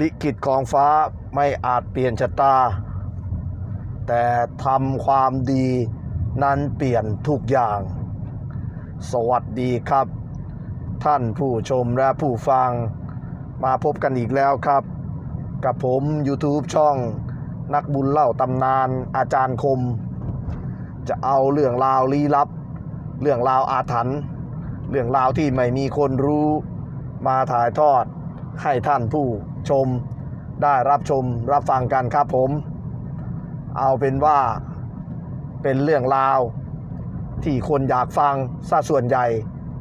ลิขิตของฟ้าไม่อาจเปลี่ยนชะตา แต่ทำความดีนั้นเปลี่ยนทุกอย่าง สวัสดีครับ ท่านผู้ชมและผู้ฟัง มาพบกันอีกแล้วครับ กับผม YouTube ช่องนักบุญเล่าตำนานอาจารย์คม จะเอาเรื่องราวลี้ลับ เรื่องราวอาถรรพ์เรื่องราวที่ไม่มีคนรู้มาถ่ายทอด ให้ท่านผู้ชมได้รับชมรับฟังกันครับผม เอาเป็นว่าเป็นเรื่องราว ที่คนอยากฟังซะส่วนใหญ่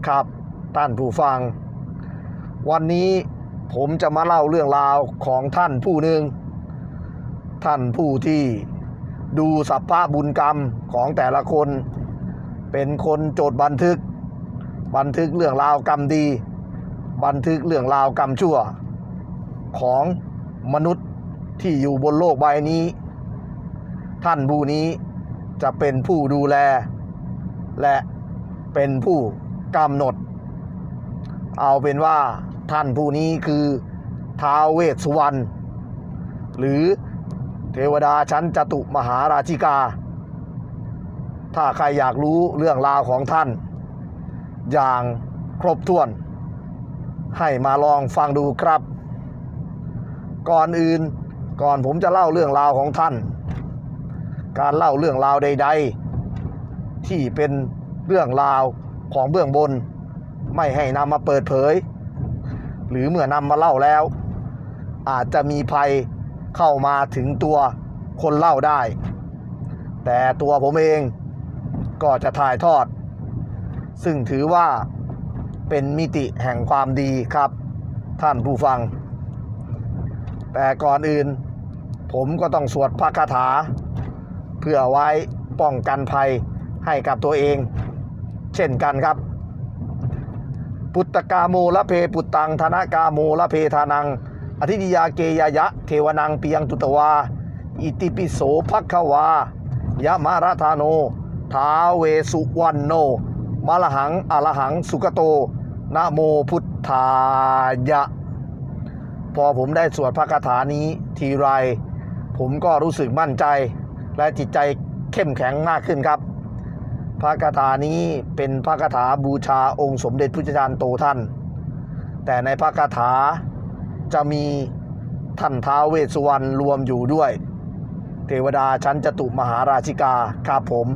ครับท่านผู้ฟัง วันนี้ผมจะมาเล่าเรื่องราวของท่านผู้หนึ่ง ท่านผู้ที่ดูสัพพะบุญกรรมของแต่ละคน เป็นคนจดบันทึก บันทึกเรื่องราวกรรมดี บันทึกเรื่องราวกรรมชั่ว ของมนุษย์ที่อยู่บนโลกใบนี้ ท่านผู้นี้จะเป็นผู้ดูแล และเป็นผู้กำหนด เอาเป็นว่าท่านผู้นี้คือท้าวเวสสุวรรณหรือเทวดาชั้นจตุมหาราชิกา ถ้าใครอยากรู้เรื่องราวของท่าน อย่างครบถ้วน ให้มาลองฟังดูครับ ก่อนอื่นก่อนผมจะเล่าเรื่องราวของท่าน การเล่าเรื่องราวใด ๆ ที่เป็นเรื่องราวของเบื้องบน ไม่ให้นำมาเปิดเผย หรือเมื่อนำมาเล่าแล้ว อาจจะมีภัยเข้ามาถึงตัวคนเล่าได้ แต่ตัวผมเองก็จะถ่ายทอด ซึ่งถือว่า เป็นมิติแห่งความดีครับ ท่านผู้ฟัง แต่ก่อนอื่น ผมก็ต้องสวดพระคาถา เพื่อไว้ป้องกันภัยให้กับตัวเอง เช่นกันครับ ปุตตกาโมละเพปุตตังธนกาโมละเพทานัง อธิยาเกยยะ เทวนังเปียงตุตวา อิติปิโสภักขวายะมาราธาโน ทาเวสุวรรณโนมะละหังอะละหังสุกโต นะโมพุทธายะ พอผมได้สวดพระคาถานี้ทีไร ผมก็รู้สึกมั่นใจ และจิตใจเข้มแข็งมากขึ้นครับ พระคาถานี้เป็นพระคาถาบูชาองค์สมเด็จพระจารย์โตท่าน แต่ในพระคาถาจะมีท่านท้าวเวสสุวรรณรวมอยู่ด้วย เทวดาชั้นจตุมหาราชิกาครับผม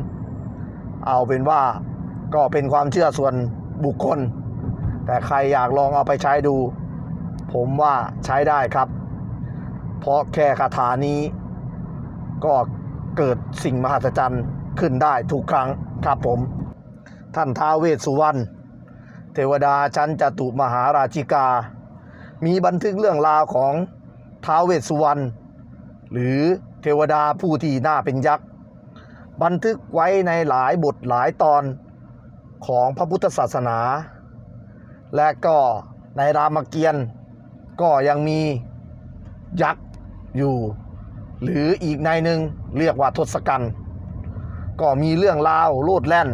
เอาเป็นว่าก็เป็นความเชื่อส่วนบุคคล แต่ใครอยากลองเอาไปใช้ดู ผมว่าใช้ได้ครับ เพราะแค่คาถานี้ ก็เกิดสิ่งมหัศจรรย์ขึ้นได้ทุกครั้งครับผม ท่านท้าวเวสสุวรรณเทวดาชั้นจตุมหาราชิกา มีบันทึกเรื่องราวของท้าวเวสสุวรรณหรือเทวดาผู้ที่หน้าเป็นยักษ์ บันทึกไว้ในหลายบทหลายตอนของพระพุทธศาสนา และก็ในรามเกียรติ์ก็ยังมียักษ์อยู่ หรืออีกในหนึ่งเรียกว่าทศกัณฐ์ก็มีเรื่องราวโลดแล่น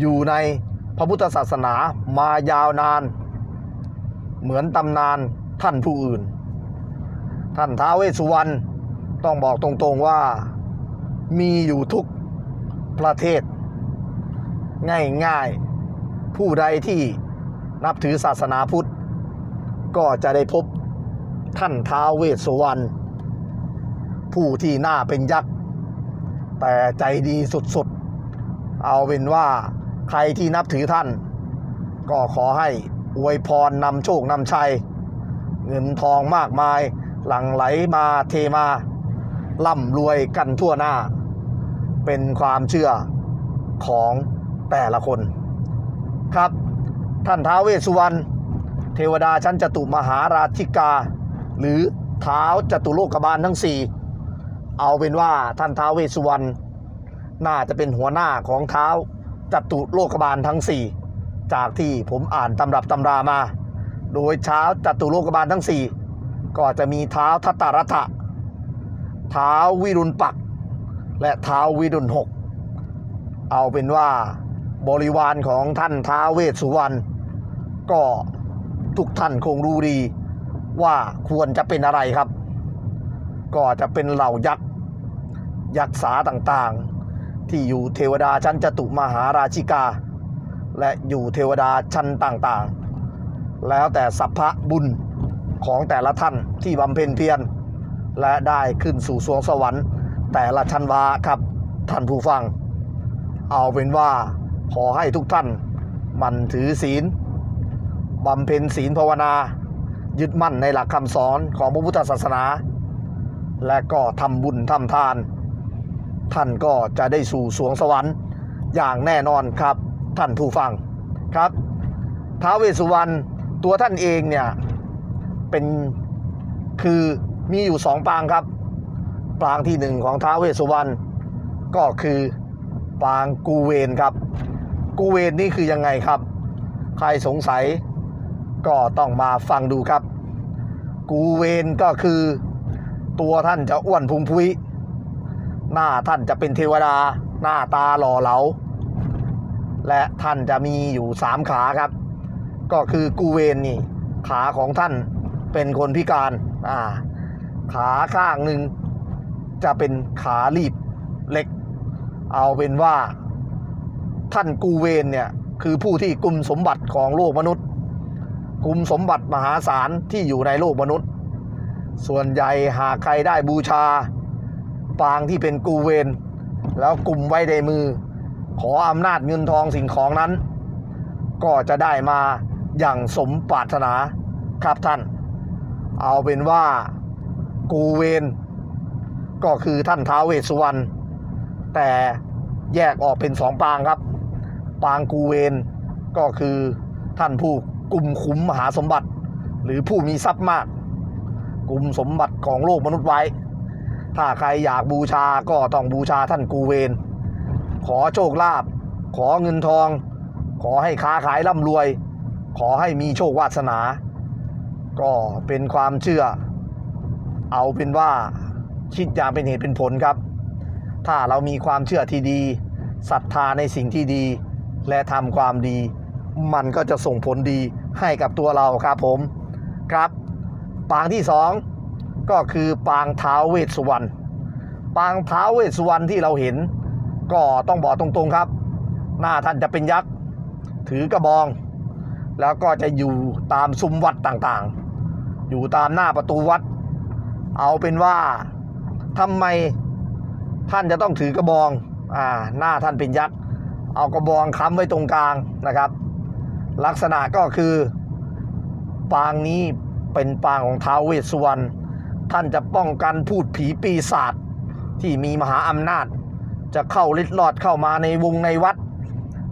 อยู่ในพระพุทธศาสนามายาวนาน เหมือนตำนานท่านผู้อื่น ท่านท้าวเวสสุวรรณต้องบอกตรงๆว่ามีอยู่ทุกประเทศ ง่ายๆ ผู้ใดที่ นับถือศาสนาพุทธ ก็จะได้พบท่านท้าวเวสสุวรรณผู้ที่หน้าเป็นยักษ์ แต่ใจดีสุดๆ เอาเป็นว่าใครที่นับถือท่าน ก็ขอให้อวยพรนำโชคนำชัย เงินทองมากมายหลั่งไหลมาเทมาร่ำรวยกันทั่วหน้า เป็นความเชื่อของแต่ละคนครับ ท่านท้าวเวสสุวรรณเทวดาชั้นจตุมหาราชิกา หรือเท้าจตุโลกบาลทั้งสี่เอาเป็นว่าท่านท้าวเวสสุวรรณน่าจะเป็นหัวหน้าของเท้าจตุโลกบาลทั้งสี่จากที่ผมอ่านตำรับตำรามา โดยเช้าจตุโลกบาลทั้งสี่ก็จะมีเท้าทัตตารัตะเท้าวิรุณปัก และเท้าวิรุณหกเอาเป็นว่าบริวารของท่านท้าเวสสุวรรณ ก็ทุกท่านคงรู้ดีว่าควรจะเป็นอะไรครับ ก็จะเป็นเหล่ายักษ์ยักษ์สาต่างๆ ที่อยู่เทวดาชั้นจตุมหาราชิกา และอยู่เทวดาชั้นต่างๆ แล้วแต่สัพพะบุญของแต่ละท่านที่บำเพ็ญเพียรและได้ขึ้นสู่สวงสวรรค์ แต่ละชั้นวาครับท่านผู้ฟัง เอาเป็นว่าขอให้ทุกท่านมันถือศีล บำเพ็ญศีลภาวนา ยึดมั่นในหลักคำสอนของพระพุทธศาสนา และก็ทำบุญทำทาน ท่านก็จะได้สู่สวงสวรรค์อย่างแน่นอนครับท่านผู้ฟังครับท้าวเวสสุวรรณตัวท่านเองเนี่ยเป็นคือมีอยู่สองปางครับ ปางที่หนึ่งของท้าวเวสสุวรรณก็คือปางกูเวนครับ กูเวนนี่คือยังไงครับ ใครสงสัย ก็ต้องมาฟังดูครับ กูเวนก็คือ ตัวท่านจะอ้วนพุงพุยหน้าท่านจะเป็นเทวดา หน้าตาหล่อเหลา และท่านจะมีอยู่สามขาครับ ก็คือกูเวนนี่ ขาของท่านเป็นคนพิการอ่าขาข้างหนึ่งจะเป็นขาลีบเล็ก เอาเป็นว่า ท่านกูเวนเนี่ย คือผู้ที่กุมสมบัติของโลกมนุษย์ กลุ่มสมบัติมหาศาลที่อยู่ในโลกมนุษย์ ส่วนใหญ่หากใครได้บูชา ปางที่เป็นกูเวน แล้วกลุ่มไว้ในมือ ขออำนาจเงินทองสิ่งของนั้น ก็จะได้มาอย่างสมปรารถนาครับท่าน เอาเป็นว่ากูเวนก็คือท่านท้าวเวสสุวรรณแต่แยกออกเป็นสองปางครับ ปางกูเวนก็คือท่านผู้ กลุ่มขุมมหาสมบัติ หรือผู้มีทรัพย์มาก กลุ่มสมบัติของโลกมนุษย์ไว้ ถ้าใครอยากบูชาก็ต้องบูชาท่านกูเวนขอโชคลาภขอเงินทอง ขอให้ค้าขายร่ำรวย ขอให้มีโชควาสนา ก็เป็นความเชื่อ เอาเป็นว่าคิดอย่างเป็นเหตุเป็นผลครับ ถ้าเรามีความเชื่อที่ดีศรัทธาในสิ่งที่ดี และทำความดี มันก็จะส่งผลดี ให้กับตัวเราครับผมครับ ปางที่สองก็คือปางเท้าวเวสสุวรรณปางเท้าวเวสสุวรรณที่เราเห็น ก็ต้องบอกตรงๆครับ หน้าท่านจะเป็นยักษ์ถือกระบอง แล้วก็จะอยู่ตามซุ้มวัดต่างๆ อยู่ตามหน้าประตูวัด เอาเป็นว่าทำไมท่านจะต้องถือกระบองอ่าหน้าท่านเป็นยักษ์เอากระบองค้ำไว้ตรงกลางนะครับ ลักษณะก็คือ ปางนี้เป็นปางของท้าวเวสสุวรรณท่านจะป้องกันพูดผีปีศาจที่มีมหาอำนาจ จะเข้าลิดลอดเข้ามาในวงในวัด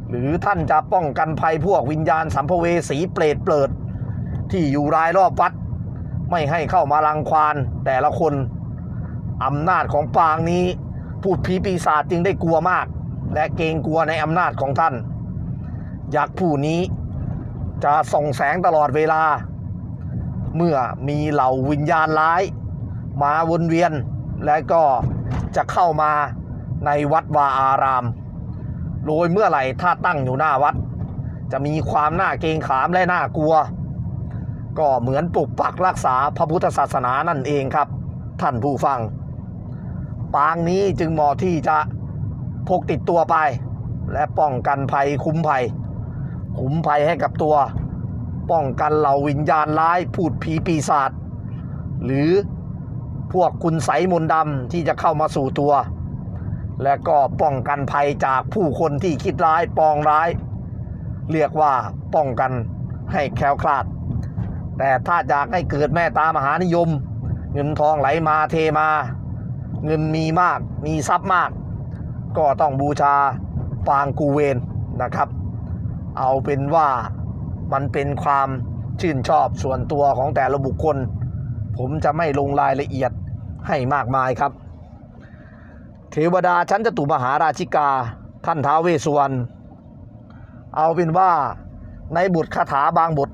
หรือท่านจะป้องกันภัยพวกวิญญาณสัมภเวสีเปรตเปลิด ที่อยู่รายรอบวัด ไม่ให้เข้ามารังควานแต่ละคนอำนาจของปางนี้ พูดผีปีศาจจึงได้กลัวมาก และเกรงกลัวในอำนาจของท่านยักษ์ผู้นี้ จะส่องแสงตลอดเวลา เมื่อมีเหล่าวิญญาณร้าย มาวนเวียน และก็จะเข้ามาในวัดวาอาราม โดยเมื่อไหร่ถ้าตั้งอยู่หน้าวัด จะมีความน่าเกรงขามและน่ากลัว ก็เหมือนปลุกปักรักษาพระพุทธศาสนานั่นเองครับ ท่านผู้ฟัง ปางนี้จึงเหมาะที่จะพกติดตัวไป และป้องกันภัยคุ้มภัย คุ้มภัยให้กับตัว ป้องกันเหล่าวิญญาณร้ายพูดผีปีศาจหรือพวกคุณไสยมนต์ดำที่จะเข้ามาสู่ตัว และก็ป้องกันภัยจากผู้คนที่คิดร้ายปองร้าย เรียกว่าป้องกันให้แคล้วคลาด แต่ถ้าอยากให้เกิดแม่ตามหานิยม เงินทองไหลมาเทมา เงินมีมากมีทรัพย์มาก ก็ต้องบูชาปางกูเวนนะครับ เอาเป็นว่ามันเป็นความชื่นชอบส่วนตัวของแต่ละบุคคล ผมจะไม่ลงรายละเอียดให้มากมายครับ เทวดาชั้นจตุมหาราชิกา ท่านท้าวเวสสุวรรณเอาเป็นว่าในบทคาถาบางบท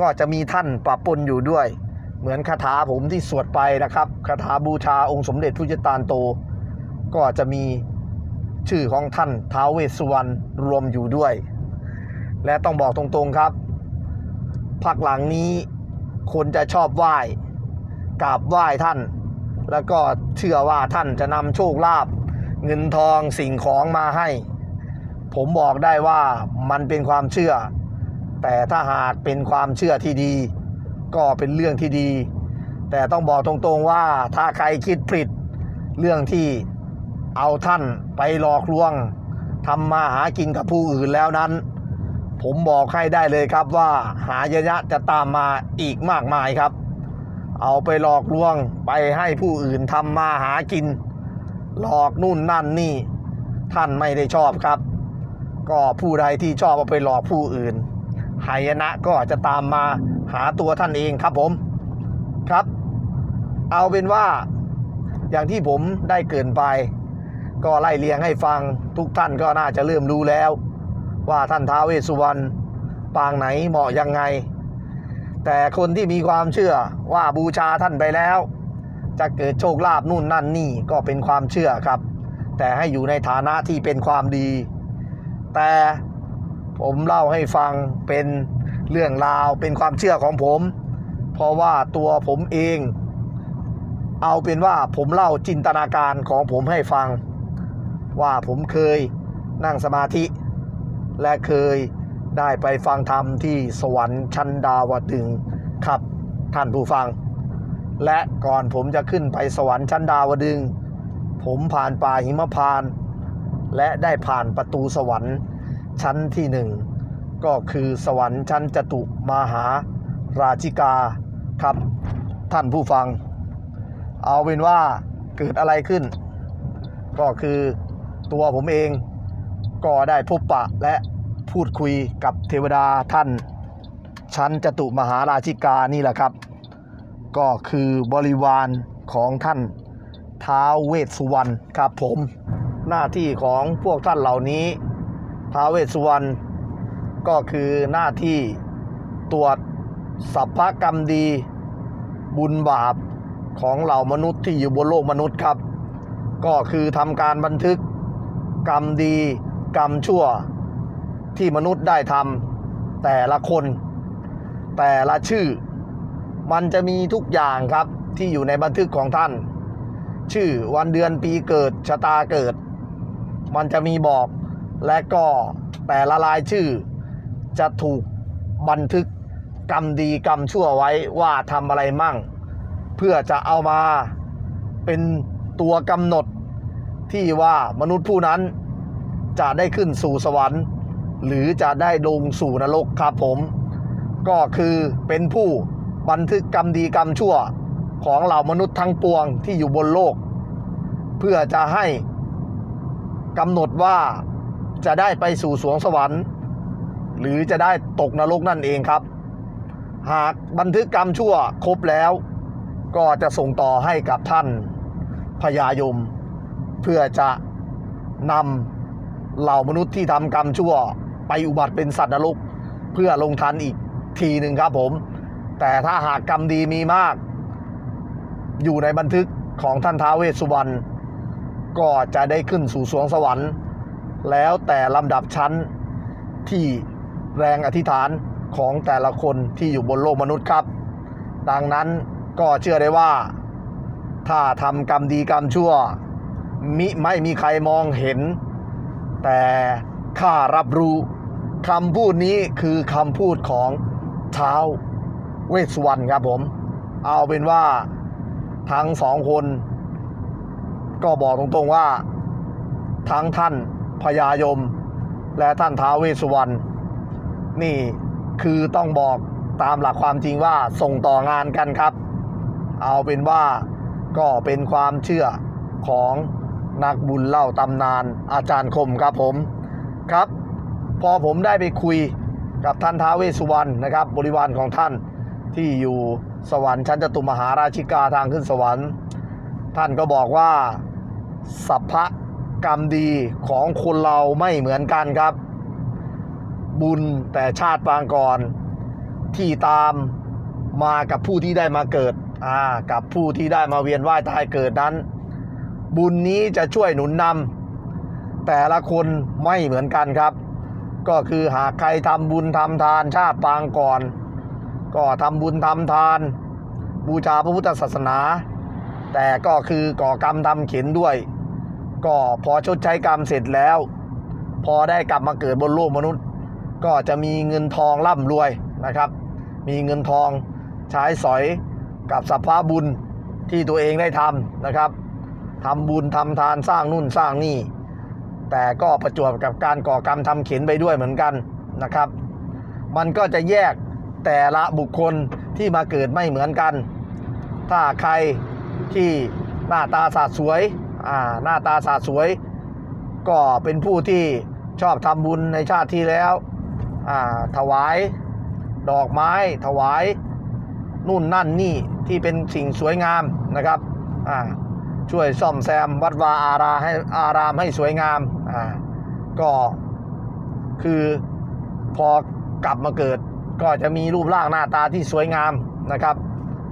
ก็จะมีท่านปะปนอยู่ด้วย เหมือนคาถาผมที่สวดไปนะครับคาถาบูชาองค์สมเด็จพระเจ้าตาลโต ก็จะมีชื่อของท่านท้าวเวสสุวรรณรวมอยู่ด้วย และต้องบอกตรงๆครับพักหลังนี้คนจะชอบไหว้กราบไหว้ท่าน แล้วก็เชื่อว่าท่านจะนำโชคลาภเงินทองสิ่งของมาให้ ผมบอกได้ว่ามันเป็นความเชื่อ แต่ถ้าหากเป็นความเชื่อที่ดี ก็เป็นเรื่องที่ดี แต่ต้องบอกตรงๆว่าถ้าใครคิดผิดเรื่องที่เอาท่านไปหลอกลวงทำมาหากินกับผู้อื่นแล้วนั้น ผมบอกให้ได้เลยครับว่าหายนะจะตามมาอีกมากมายครับ เอาไปหลอกลวงไปให้ผู้อื่นทำมาหากิน หลอกนู่นนั่นนี่ ท่านไม่ได้ชอบครับ ก็ผู้ใดที่ชอบเอาไปหลอกผู้อื่นหายนะก็จะตามมาหาตัวท่านเองครับผมครับ เอาเป็นว่าอย่างที่ผมได้เกินไป ก็ไล่เลียงให้ฟังทุกท่านก็น่าจะเริ่มรู้แล้ว ว่าท่านท้าวเวสสุวรรณปางไหนเหมาะยังไง แต่คนที่มีความเชื่อว่าบูชาท่านไปแล้ว จะเกิดโชคลาภนู่นนั่นนี่ก็เป็นความเชื่อครับ แต่ให้อยู่ในฐานะที่เป็นความดี แต่ผมเล่าให้ฟังเป็นเรื่องราวเป็นความเชื่อของผม เพราะว่าตัวผมเอง เอาเป็นว่าผมเล่าจินตนาการของผมให้ฟัง ว่าผมเคยนั่งสมาธิ และเคยได้ไปฟังธรรมที่สวรรค์ชั้นดาวดึงครับท่านผู้ฟัง และก่อนผมจะขึ้นไปสวรรค์ชั้นดาวดึง ผมผ่านป่าหิมพาน และได้ผ่านประตูสวรรค์ชั้นที่หนึ่งก็คือสวรรค์ชั้นจตุมหาราชิกาครับท่านผู้ฟัง เอาเป็นว่าเกิดอะไรขึ้น ก็คือตัวผมเอง ก็ได้พบปะและพูดคุยกับเทวดาท่าน ชั้นจตุมหาราชิกานี่แหละครับ ก็คือบริวารของท่านท้าวเวสสุวรรณครับผม หน้าที่ของพวกท่านเหล่านี้ท้าวเวสสุวรรณก็คือหน้าที่ตรวจสัพพกรรมดีบุญบาปของเหล่ามนุษย์ที่อยู่บนโลกมนุษย์ครับ ก็คือทำการบันทึกกรรมดี กรรมชั่วที่มนุษย์ได้ทำแต่ละคน แต่ละชื่อ มันจะมีทุกอย่างครับที่อยู่ในบันทึกของท่าน ชื่อวันเดือนปีเกิดชะตาเกิด มันจะมีบอกและก็แต่ละรายชื่อ จะถูกบันทึกกรรมดีกรรมชั่วไว้ว่าทำอะไรมั่ง เพื่อจะเอามาเป็นตัวกำหนดที่ว่ามนุษย์ผู้นั้น จะได้ขึ้นสู่สวรรค์ หรือจะได้ลงสู่นรกครับผม ก็คือเป็นผู้บันทึกกรรมดีกรรมชั่วของเหล่ามนุษย์ทั้งปวงที่อยู่บนโลก เพื่อจะให้กำหนดว่าจะได้ไปสู่สวงสวรรค์ หรือจะได้ตกนรกนั่นเองครับ หากบันทึกกรรมชั่วครบแล้ว ก็จะส่งต่อให้กับท่านพญายม เพื่อจะนำ เหล่ามนุษย์ที่ทำกรรมชั่วไปอุบัติเป็นสัตว์นรกเพื่อลงทันอีกทีหนึ่งครับผม แต่ถ้าหากกรรมดีมีมาก อยู่ในบันทึกของท่านท้าวเวสสุวรรณก็จะได้ขึ้นสู่สวงสวรรค์ แล้วแต่ลำดับชั้นที่แรงอธิษฐานของแต่ละคนที่อยู่บนโลกมนุษย์ครับ ดังนั้นก็เชื่อได้ว่า ถ้าทำกรรมดีกรรมชั่วมิไม่มีใครมองเห็น แต่ข้ารับรู้คำพูดนี้คือคำพูดของเท้าวเวสสุวรรณครับผม เอาเป็นว่าทั้งสองคน ก็บอกตรงๆว่า ทั้งท่านพญายม และท่านท้าวเวสสุวรรณนี่คือต้องบอกตามหลักความจริงว่าส่งต่องานกันครับ เอาเป็นว่าก็เป็นความเชื่อของ นักบุญเล่าตำนานอาจารย์คมครับผมครับ พอผมได้ไปคุยกับท่านท้าวเวสสุวรรณนะครับ บริวารของท่านที่อยู่สวรรค์ชั้นจตุมหาราชิกาทางขึ้นสวรรค์ ท่านก็บอกว่าสัพพะกรรมดีของคนเราไม่เหมือนกันครับ บุญแต่ชาติปางก่อน ที่ตามมากับผู้ที่ได้มาเกิดอ่ากับผู้ที่ได้มาเวียนว่ายตายเกิดนั้น บุญนี้จะช่วยหนุนนำแต่ละคนไม่เหมือนกันครับ ก็คือหากใครทำบุญทำทานชาติปางก่อน ก็ทำบุญทำทาน บูชาพระพุทธศาสนา แต่ก็คือก่อกรรมทำเข็นด้วย ก็พอชดใช้กรรมเสร็จแล้ว พอได้กลับมาเกิดบนโลกมนุษย์ ก็จะมีเงินทองร่ำรวยนะครับ มีเงินทองใช้สอยกับสภาบุญที่ตัวเองได้ทำนะครับ ทำบุญทำทานสร้างนู่นสร้างนี่ แต่ก็ประจวบกับการก่อกรรมทำเข็นไปด้วยเหมือนกันนะครับ มันก็จะแยกแต่ละบุคคลที่มาเกิดไม่เหมือนกัน ถ้าใครที่หน้าตาสาดสวยอ่าหน้าตาสาดสวย ก็เป็นผู้ที่ชอบทำบุญในชาติที่แล้วอ่าถวายดอกไม้ถวายนู่นนั่นนี่ที่เป็นสิ่งสวยงามนะครับอ่า ช่วยซ่อมแซมวัดวาอารามให้อารามให้สวยงามอ่าก็คือพอกลับมาเกิด ก็จะมีรูปร่างหน้าตาที่สวยงามนะครับ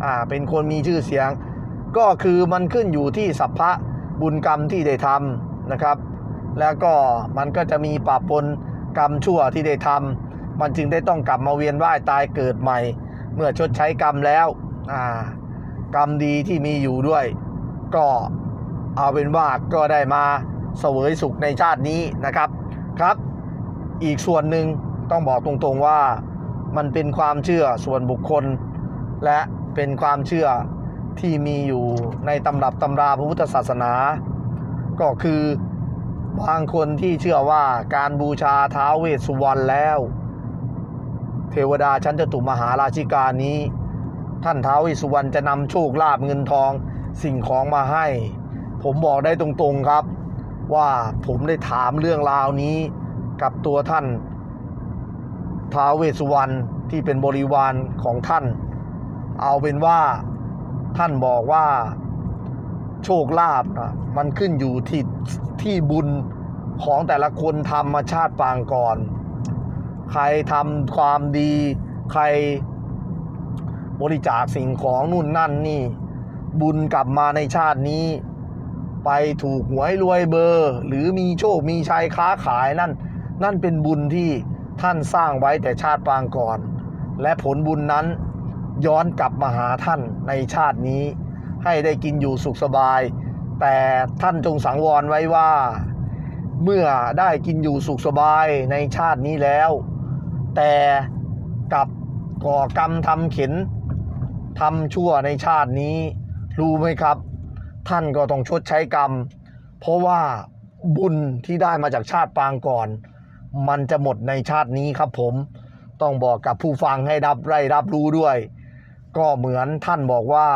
อ่าเป็นคนมีชื่อเสียง ก็คือมันขึ้นอยู่ที่สัพพะบุญกรรมที่ได้ทำนะครับ แล้วก็มันก็จะมีปะปนกรรมชั่วที่ได้ทำมันจึงได้ต้องกลับมาเวียนว่ายตายเกิดใหม่ เมื่อชดใช้กรรมแล้วอ่ากรรมดีที่มีอยู่ด้วย ก็เอาเป็นว่าก็ได้มาเสวยสุขในชาตินี้นะครับครับ อีกส่วนหนึ่งต้องบอกตรงๆว่ามันเป็นความเชื่อส่วนบุคคล และเป็นความเชื่อที่มีอยู่ในตำรับตำราพระพุทธศาสนา ก็คือบางคนที่เชื่อว่าการบูชาท้าวเวสสุวรรณแล้ว เทวดาชั้นจตุมหาราชิกานี้ ท่านท้าวเวสสุวรรณจะนำโชคลาภเงินทอง สิ่งของมาให้ ผมบอกได้ตรงๆครับ ว่าผมได้ถามเรื่องราวนี้กับตัวท่านท้าวเวสสุวรรณที่เป็นบริวารของท่าน เอาเป็นว่าท่านบอกว่าโชคลาภนะมันขึ้นอยู่ที่ที่บุญของแต่ละคนทำมาชาติปางก่อน ใครทำความดี ใครบริจาคสิ่งของนู่นนั่นนี่ บุญกลับมาในชาตินี้ ไปถูกหวยรวยเบอร์ หรือมีโชคมีชัยค้าขายนั่น นั่นเป็นบุญที่ท่านสร้างไว้แต่ชาติปางก่อน และผลบุญนั้นย้อนกลับมาหาท่านในชาตินี้ ให้ได้กินอยู่สุขสบาย แต่ท่านจงสังวรไว้ว่า เมื่อได้กินอยู่สุขสบายในชาตินี้แล้ว แต่กับก่อกรรมทำเข็นทำชั่วในชาตินี้ รู้ไหมครับ ท่านก็ต้องชดใช้กรรม เพราะว่าบุญที่ได้มาจากชาติปางก่อน มันจะหมดในชาตินี้ครับผมต้องบอกกับผู้ฟังให้รับไร่รับรู้ด้วย ก็เหมือนท่านบอกว่า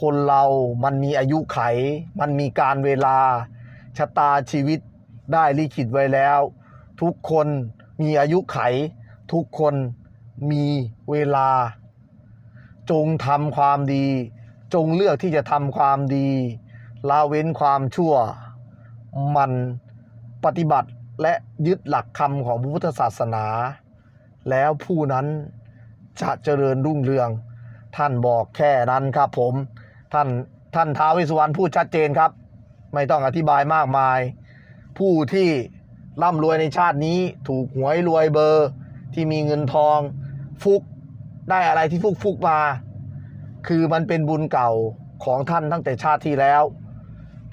คนเรามันมีอายุไข มันมีการเวลาชะตาชีวิตได้ลิขิตไว้แล้ว ทุกคนมีอายุไข ทุกคนมีเวลา จงทำความดี จงเลือกที่จะทำความดีละเว้นความชั่ว มันปฏิบัติและยึดหลักคำของพระพุทธศาสนา แล้วผู้นั้นจะเจริญรุ่งเรือง ท่านบอกแค่นั้นครับผม ท่านท่านท้าววสสุวรรณพูดชัดเจนครับ ไม่ต้องอธิบายมากมาย ผู้ที่ร่ำรวยในชาตินี้ถูกหวยรวยเบอร์ที่มีเงินทอง ฟุกได้อะไรที่ฟุกฟุกมา คือมันเป็นบุญเก่าของท่านตั้งแต่ชาติที่แล้ว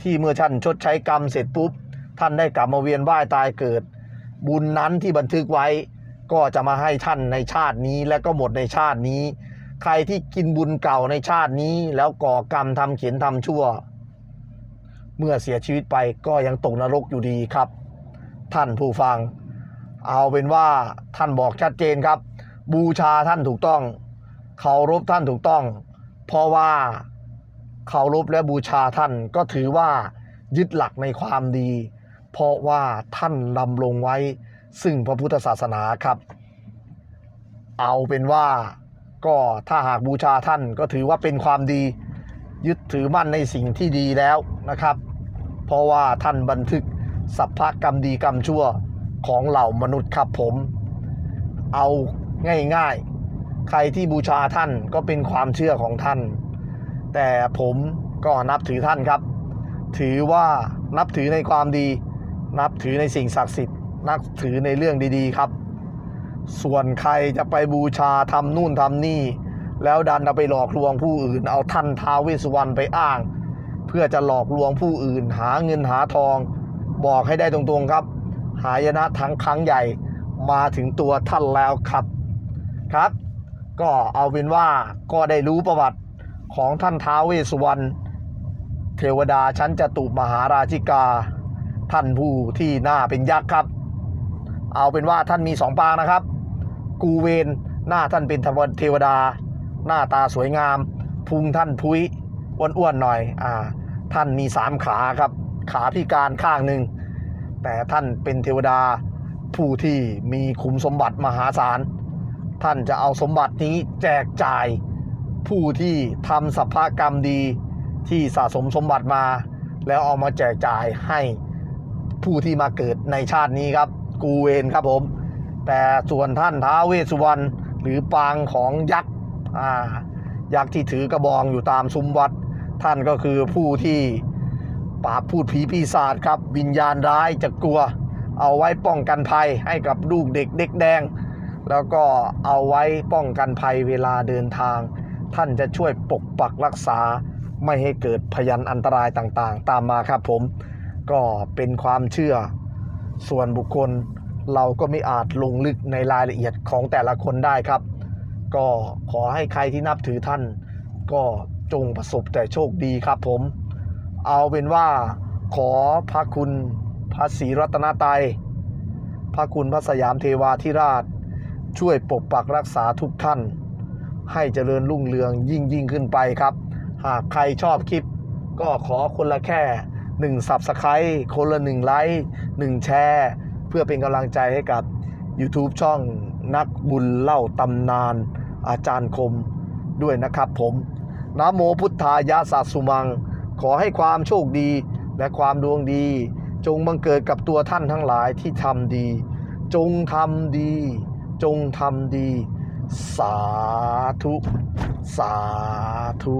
ที่เมื่อท่านชดใช้กรรมเสร็จปุ๊บ ท่านได้กลับมาเวียนว่ายตายเกิด บุญนั้นที่บันทึกไว้ ก็จะมาให้ท่านในชาตินี้และก็หมดในชาตินี้ ใครที่กินบุญเก่าในชาตินี้ แล้วก่อกรรมทำเขียนทำชั่ว เมื่อเสียชีวิตไปก็ยังตกนรกอยู่ดีครับ ท่านผู้ฟัง เอาเป็นว่าท่านบอกชัดเจนครับ บูชาท่านถูกต้องเคารพท่านถูกต้อง เพราะว่าเคารพและบูชาท่านก็ถือว่ายึดหลักในความดี เพราะว่าท่านดำรงไว้ซึ่งพระพุทธศาสนาครับ เอาเป็นว่าก็ถ้าหากบูชาท่านก็ถือว่าเป็นความดี ยึดถือมั่นในสิ่งที่ดีแล้วนะครับ เพราะว่าท่านบันทึกสัพพกรรมดีกรรมชั่วของเหล่ามนุษย์ครับผม เอาง่ายๆ ใครที่บูชาท่านก็เป็นความเชื่อของท่าน แต่ผมก็นับถือท่านครับ ถือว่านับถือในความดี นับถือในสิ่งศักดิ์สิทธิ์ นับถือในเรื่องดีๆครับ ส่วนใครจะไปบูชาทำนู่นทำนี่ แล้วดันเอาไปหลอกลวงผู้อื่น เอาท่านท้าวเวสสุวรรณไปอ้าง เพื่อจะหลอกลวงผู้อื่น หาเงินหาทอง บอกให้ได้ตรงๆครับ หายนะทั้งครั้งใหญ่มาถึงตัวท่านแล้วครับครับ ก็เอาเป็นว่าก็ได้รู้ประวัติของท่านท้าวเวสสุวรรณเทวดาชั้นจตุมหาราชิกา ท่านผู้ที่หน้าเป็นยักษ์ครับ เอาเป็นว่าท่านมีสองปางนะครับ กูเวนหน้าท่านเป็นเทวดา หน้าตาสวยงาม พุงท่านพุ้ยอ้วนๆหน่อยอ่าท่านมีสามขาครับ ขาพิการข้างหนึ่งแต่ท่านเป็นเทวดาผู้ที่มีขุมสมบัติมหาศาล ท่านจะเอาสมบัตินี้แจกจ่ายผู้ที่ทำสัพพกรรมดีที่สะสมสมบัติมา แล้วเอามาแจกจ่ายให้ผู้ที่มาเกิดในชาตินี้ครับ กูเวนครับผม แต่ส่วนท่านท้าเวสุวรรณหรือปางของยักษ์ยักษ์ที่ถือกระบองอยู่ตามซุ้มวัด ท่านก็คือผู้ที่ปราบพูดผีปีศาจครับ วิญญาณร้ายจะกลัว เอาไว้ป้องกันภัยให้กับลูกเด็กเด็กแดง แล้วก็เอาไว้ป้องกันภัยเวลาเดินทาง ท่านจะช่วยปกปักรักษาไม่ให้เกิดพยันอันตรายต่างๆ ตามมาครับผม ก็เป็นความเชื่อ ส่วนบุคคลเราก็ไม่อาจลงลึกในรายละเอียดของแต่ละคนได้ครับ ก็ขอให้ใครที่นับถือท่าน ก็จงประสบแต่โชคดีครับผม เอาเป็นว่าขอพระคุณพระศรีรัตนตรัยพระคุณพระสยามเทวาธิราช ช่วยปกปักรักษาทุกท่าน ให้เจริญรุ่งเรืองยิ่งยิ่งขึ้นไปครับ หากใครชอบคลิป ก็ขอคนละแค่หนึ่งสับสไครต์คนละหนึ่งไลค์หนึ่งแชร์ เพื่อเป็นกำลังใจให้กับ YouTube ช่องนักบุญเล่าตำนาน อาจารย์คมด้วยนะครับผมนะโมพุทธายาสัสสุมัง ขอให้ความโชคดีและความดวงดี จงบังเกิดกับตัวท่านทั้งหลายที่ทำดี จงทำดี จงทำดี สาธุ สาธุ